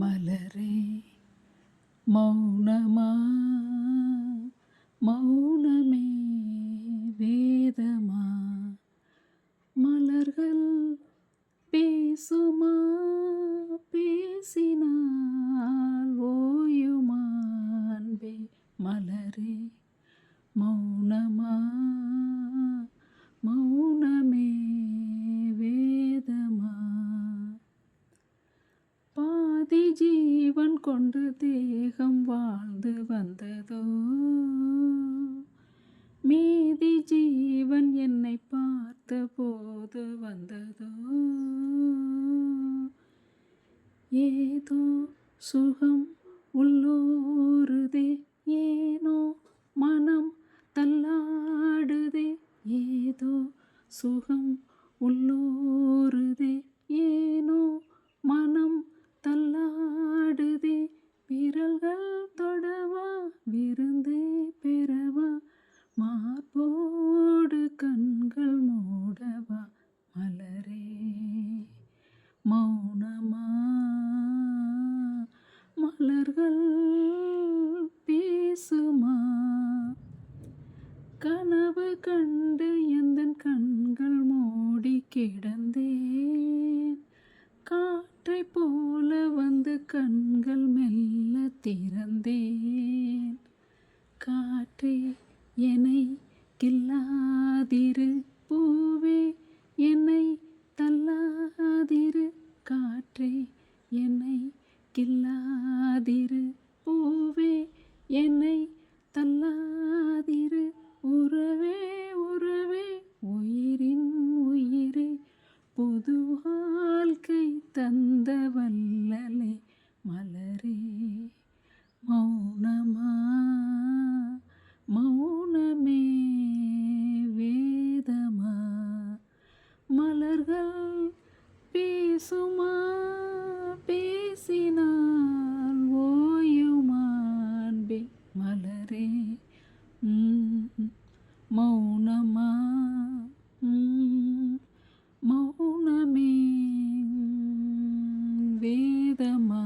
மலரே மௌனமா? மௌனமே வேதமா? மலர்கள் பேசுமா? பேசினால் ஓயுமான்பே மலரே மௌ ஜீவன் கொண்டு தேகம் வாழ்ந்து வந்ததோ? மீதி ஜீவன் என்னை பார்த்த போது வந்ததோ? ஏதோ சுகம் உள்ளோருதே ஏனோ மனம் தள்ளாடுதே ஏதோ சுகம் உள்ளோ போடு கண்கள் மூடவா மலரே. மௌனமா. மலர்கள் பேசுமா. கனவு கண்டு எந்த கண்கள் மூடி கிடந்தேன். காற்றை போல வந்து கண்கள் மெல்ல திறந்தேன். காற்றே காற்றே என்னை கில்லாதிரு. பூவே என்னை தள்ளாதிரு. உறவே உறவே உயிரின் உயிரே. புது வாழ்க்கை தந்த வல்லலே மலரே. மௌனமா மௌனமே வேதமா. மலர்கள் பேசுமா பேசினான் ஓயுமான்பே மலரே. மௌனமா? மௌனமே. வேதமா?